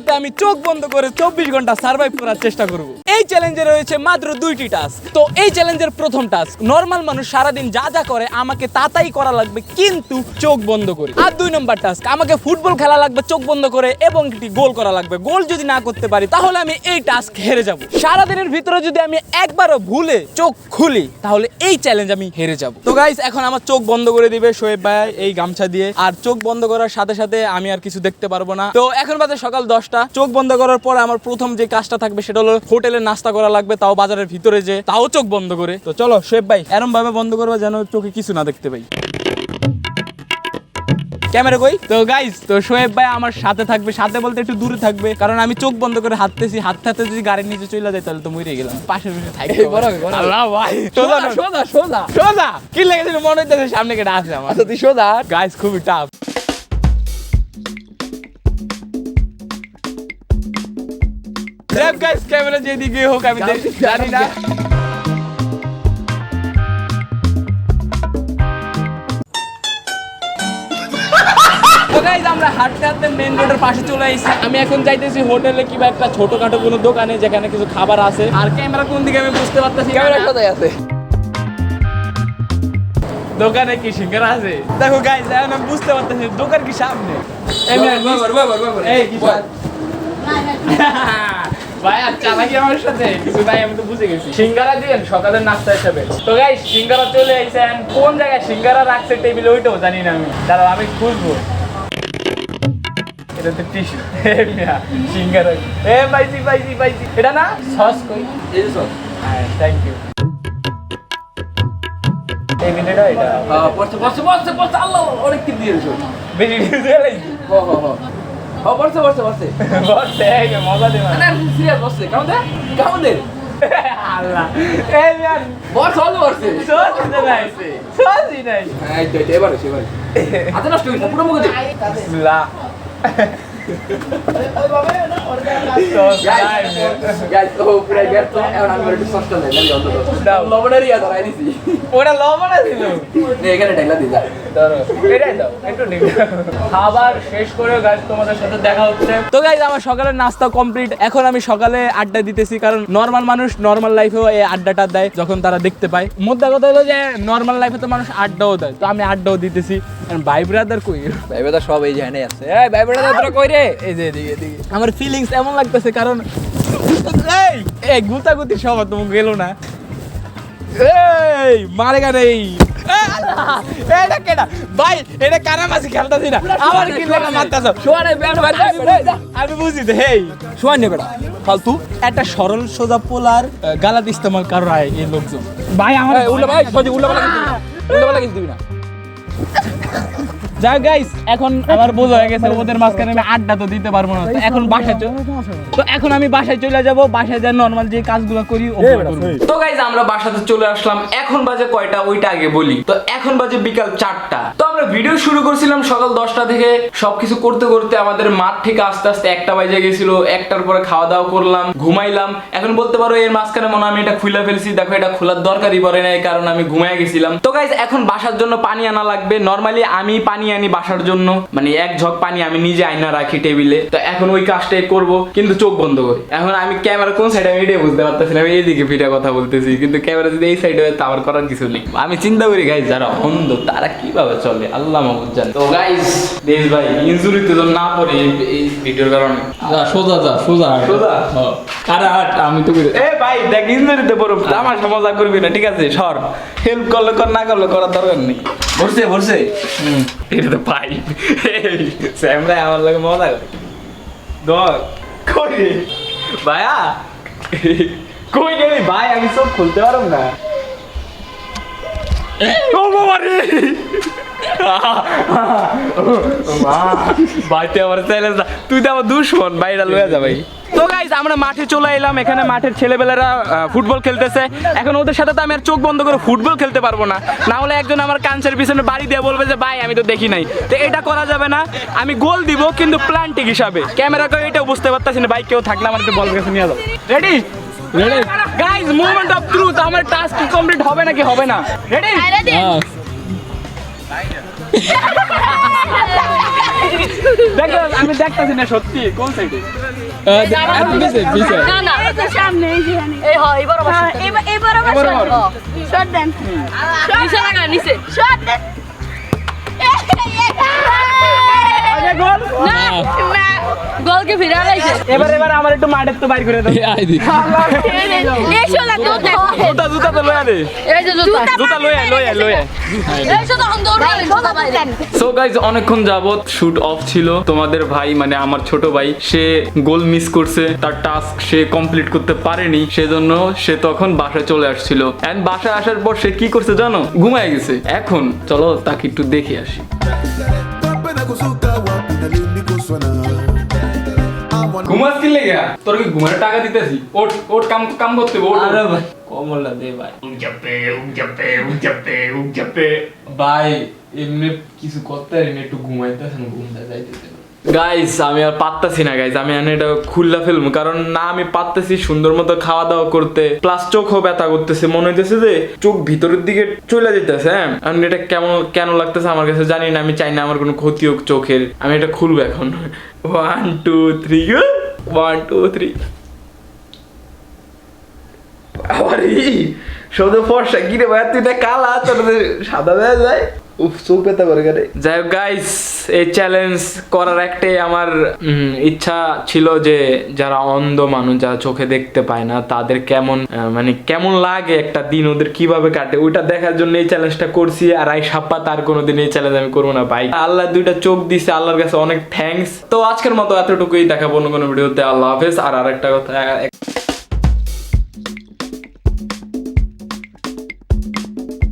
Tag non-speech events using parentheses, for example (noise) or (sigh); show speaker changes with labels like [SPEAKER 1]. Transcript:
[SPEAKER 1] আপাতত আমি চোখ বন্ধ করে চব্বিশ ঘণ্টা সার্ভাইভ করার চেষ্টা করব। এই চ্যালেঞ্জে রয়েছে মাত্র দুইটি টাস্ক তো এই চ্যালেঞ্জের প্রথম টাস্ক নর্মাল মানুষ সারাদিন যা যা করে আমাকে তাতাই করা লাগবে কিন্তু চোখ বন্ধ করে। আর দুই নম্বর টাস্ক আমাকে ফুটবল খেলা লাগবে চোখ বন্ধ করে এবং একটি গোল করা লাগবে। গোল যদি না করতে পারি, তাহলে আমি এই টাস্ক হেরে যাব। সারাদিনের ভিতরে যদি আমি একবারও ভুলে চোখ খুলি, তাহলে এই চ্যালেঞ্জ আমি হেরে যাব। তো গাইস এখন আমার চোখ বন্ধ করে দিবে শোয়েব ভাই এই গামছা দিয়ে। আর চোখ বন্ধ করার সাথে সাথে আমি আর কিছু দেখতে পারব না। তো এখন বাজে সকাল দশটা। চোখ বন্ধ করার পরে আমার প্রথম যে কাজটা থাকবে সেটা হলো হোটেলে নাস্তা করা লাগবে তাও বাজারের ভিতরে যে তাও চোখ বন্ধ করে। তো চলো শোয়েব ভাই এরম ভাবে বন্ধ করব যেন চোখে কিছু না দেখতে পাই। ক্যামেরা কই? তো গাইস তো শোয়েব ভাই আমার সাথে থাকবে সাথে বলতে একটু দূরে থাকবে কারণ আমি চোখ বন্ধ করে হাঁটতেছি হাঁটতে হাঁটতে যদি গাড়ির নিচে চলে যায় তাহলে তো মরে গেলাম। পাশে পাশে
[SPEAKER 2] হবে।
[SPEAKER 1] আল্লাহ ভাই। সোজা
[SPEAKER 2] সোজা সোজা
[SPEAKER 1] সোজা। কি লেগেছিল? মনে হইতেছে সামনে কেটে আসে আমার।
[SPEAKER 2] আচ্ছা তুই সোজা
[SPEAKER 1] গাইস খুবই টাফ দেখ গাইস ক্যামেরা যেদিকে হোক আমি জানি না। আমরা হাঁটতে হাঁটতে মেন রোডের পাশে চলে এসেছি আমি এখন যাইতেছি হোটেলে কিংবা একটা ছোটখাটো কোনো দোকানে যেখানে কিছু খাবার আছে। আর ক্যামেরা কোন দিকে আমি বুঝতে পারতেছি
[SPEAKER 2] ক্যামেরা কোথায় আছে?
[SPEAKER 1] দোকানে কি সিঙ্গারা আছে? দেখো গাইজ এখন আমি বুঝতে পারতেছি দোকান কি সামনে। এই কি
[SPEAKER 2] বল। (laughs)
[SPEAKER 1] ভাই আর চালাকি আমার সাথে কিছু ভাই আমি তো বুঝে গেছি। সিঙ্গারা দিবেন সকালের নাস্তা হিসাবে। তো গাই সিঙ্গারা চলে আইছেন। কোন জায়গায় সিঙ্গারা রাখছে টেবিলে ওইটাও জানি না আমি। দাঁড়াও আমি খুঁজবো। এটা তো টিস্যু (laughs) সিঙ্গারা। এ পাইছি পাইছি পাইছি। এটা না? সস কই?
[SPEAKER 2] এই সব
[SPEAKER 1] হ্যাঁ থ্যাংক ইউ এই ভিডিওটা এটা।
[SPEAKER 2] হ্যাঁ পড়ছে পড়ছে পড়ছে পড়ছে। আল্লাহ অনেক কি দিয়ে দিছো
[SPEAKER 1] বেশি ভিডিও লাইছি
[SPEAKER 2] হ হ হ হ্যাঁ পড়ছে পড়ছে পড়ছে
[SPEAKER 1] বসে মজা দিবা।
[SPEAKER 2] মানে সিরিয়াস পড়ছে কেমন দে? কেমন দে?
[SPEAKER 1] আল্লাহ। এই ম্যান নাই
[SPEAKER 2] এই তো এবারে নষ্ট হইছে পুরো মুখে দে।
[SPEAKER 1] বিসমিল্লাহ।
[SPEAKER 2] ও না। লবণের ইয়া ধরাই দিছি
[SPEAKER 1] ওটা লবণ
[SPEAKER 2] এখানে ঢাইলা দি
[SPEAKER 1] ধরো এটাই দাও একটু খাবার শেষ করে গাইজ তোমাদের সাথে দেখা হচ্ছে। তো গাইজ আমার সকালের নাস্তা কমপ্লিট এখন আমি সকালে আড্ডা দিতেছি কারণ নর্মাল মানুষ নর্মাল লাইফেও এই আড্ডাটা দেয় যখন তারা দেখতে পায়। মোদ্দা কথা হলো যে নর্মাল লাইফে তো মানুষ আড্ডাও দেয়। তো আমি আড্ডাও দিতেছি। ভাই ব্রাদার কই?
[SPEAKER 2] ভাই বেটা সব এই জায়গায় আছে। এই ভাই বেটা তোরা কই রে? এই যে এদিকে এদিকে।
[SPEAKER 1] আমার ফিলিংস এমন লাগতেছে কারণ এই এই গুতাগুতি সব তুমি গেল না। এই মারে গা নেই (laughs) এটা কেডা? ভাই এটা কানামাছি খেলতাছি না? আমার কি লাগা মারতাছ।
[SPEAKER 2] বেটা ভাই
[SPEAKER 1] আমি বুঝি তো হেই।
[SPEAKER 2] শোয়ান নে বেটা
[SPEAKER 1] ফালতু একটা সরল সোজা পোলার গালাত ইস্তেমাল কারও রায় এই লোকজন। ভাই আমার
[SPEAKER 2] উল্লা ভাই সজি উল্লা বলা কিন্তু পাল্টা কিছু দিবি না।
[SPEAKER 1] যা গাইস এখন আমার বোঝা হয়ে গেছে ওদের মাঝখানে আমি আড্ডা তো দিতে পারব না। এখন বাসায় চল তো এখন আমি বাসায় চলে যাব বাসায় যা নর্মাল যে কাজগুলো করি ওগুলো তো গাইস আমরা বাসাতে চলে আসলাম এখন বাজে কয়টা ওইটা আগে বলি। তো এখন বাজে বিকাল চারটা। তো আমরা ভিডিও শুরু করছিলাম সকাল দশটা থেকে। সবকিছু করতে করতে আমাদের মাঠ থেকে আস্তে আস্তে একটা বাজে গেছিল, একটার পরে খাওয়া দাওয়া করলাম, ঘুমাইলাম। এখন বলতে পারো এর মাঝখানে মনে আমি এটা খুলে ফেলছি। দেখো এটা খোলার দরকারই পড়ে নাই, কারণ আমি ঘুমায় গেছিলাম। তো গাইস এখন বাসার জন্য পানি আনা লাগবে। নর্মালি আমি পানি আনি বাসার জন্য। মানে এক ঝক পানি আমি নিজে আইনা রাখি টেবিলে। তো এখন ওই কাজটাই করব, কিন্তু চোখ বন্ধ করে। এখন আমি ক্যামেরা কোন সাইডে আমি এটাই বুঝতে পারতেছি না, আমি এইদিকে ফিরে কথা বলতেছি। কিন্তু ক্যামেরা যদি এই সাইডে হয়, তা আমার করার কিছু নেই। আমি চিন্তা করি গাইস যারা অন্ধ, তারা কীভাবে চলে? আল্লাহ মাহবুদ জানে। তো গাইস দেশ ভাই ইনজুরিতে তো না পড়ে এই- ভিডিওর কারণে।
[SPEAKER 3] যা সোজা যা সোজা
[SPEAKER 1] সোজা?
[SPEAKER 3] হ্যাঁ। আরে হাট আমি তো করে
[SPEAKER 1] এ ভাই দেখ ইনজুরিতে পড়ো আমার মজা করবি না ঠিক আছে? সর। হেল্প করলে কর না করলে করার দরকার নেই।
[SPEAKER 2] বসছে বসছে
[SPEAKER 1] হুম। এটা তো পাই স্যামরা আমার লাগে মজা করে। দর কই ভাইয়া? কই গেলি? ভাই আমি সব খুলতে পারব না। ও বাবা রে! (laughs) মা আমার চ্যালেঞ্জ তুই তো আমার দুশ্মন বাইরে লয়ে যা ভাই। তো গাইজ আমরা মাঠে চলে এলাম এখানে মাঠের ছেলেবেলারা ফুটবল খেলতেছে। এখন ওদের সাথে তো আমি আর চোখ বন্ধ করে ফুটবল খেলতে পারব না। না হলে একজন আমার কাঞ্চের পিছনে বাড়ি দিয়ে বলবে যে ভাই আমি তো দেখি নাই। তো এটা করা যাবে না। আমি গোল দিব কিন্তু প্লান্টিক হিসাবে। ক্যামেরা করে এটাও বুঝতে পারতাছি না ভাই কেউ থাকলে আমার একটু বল কাছে নিয়ে যাও। Ready ready guys movement of truth আমার টাস্ক কমপ্লিট হবে নাকি হবে না? রেডি
[SPEAKER 3] হ্যাঁ
[SPEAKER 2] আমি দেখতাছি না সত্যি কোন সাইডে
[SPEAKER 1] পিছে পিছে
[SPEAKER 4] না না
[SPEAKER 3] সামনে এই যে এখানে।
[SPEAKER 4] এই হয় এবার
[SPEAKER 2] আগে গোল।
[SPEAKER 4] না গোলকে ফিরে আলাইছে
[SPEAKER 2] এবার এবার আমার একটু মাঠের তো বাইর করে দাও।
[SPEAKER 1] আই দি।
[SPEAKER 3] এই শোনা তো
[SPEAKER 2] জুতা জুতা তো লয়া দে।
[SPEAKER 4] এই যে জুতা।
[SPEAKER 2] জুতা লয়া লয়া লয়া
[SPEAKER 4] এই যে তখন দৌড়
[SPEAKER 3] ভাই,
[SPEAKER 1] সো গাইজ অনেকক্ষণ যাবত শুট অফ ছিল। তোমাদের ভাই মানে আমার ছোট ভাই সে গোল মিস করছে। তার টাস্ক সে কমপ্লিট করতে পারেনি। সেজন্য সে তখন বাসায় চলে আসছিল। এন্ড বাসায় আসার পর সে কি করছে জানো? ঘুমায় গেছে। এখন চলো তাকে একটু দেখে আসি। ঘুমাস কি লেগে। তোর কি ঘুমার টাকা দিতেছি। ওট ওট কাম কাম করতে।
[SPEAKER 2] আরে ভাই দে ভাই।
[SPEAKER 5] ভাই এমনি কিছু করতে না একটু ঘুমাইতেছেন ঘুমটা যাইতেছে
[SPEAKER 1] গাইস আমি আর পারতাছি না গাইস আমি এটা খুললা ফেলব কারণ না আমি পারতেছি সুন্দর মতো খাওয়া দাওয়া করতে। প্লাস চোখও ব্যথা করতেছে মনে হইতেছে যে চোখ ভিতরের দিকে চলে যেতেছে হ্যাঁ? আমি এটা কেমন কেন লাগতেছে আমার কাছে জানি না আমি চাই না আমার কোনো ক্ষতি হোক চোখের। আমি এটা খুলবো এখন। One two three one two three আবার শব্দ ফর্সা, কিরে ভাই তুই এটা কালা, তোর সাদা দেওয়া যায়। উফ চোখ ব্যথা করে গেলে যাই হোক গাইস এই চ্যালেঞ্জ করার একটাই আমার ইচ্ছা ছিল যে যারা অন্ধ মানুষ, যারা চোখে দেখতে পায় না, তাদের কেমন মানে কেমন লাগে একটা দিন, ওদের কীভাবে কাটে, ওইটা দেখার জন্য এই চ্যালেঞ্জটা করছি, আর আই সাপ্পা তার কোনোদিন এই চ্যালেঞ্জ আমি করব না, ভাই। আল্লাহ দুইটা চোখ দিছে, আল্লাহর কাছে অনেক থ্যাঙ্কস তো আজকের মতো এতটুকুই, দেখাবো অন্য কোনো ভিডিওতে আল্লাহ হাফেজ। আর আরেকটা কথা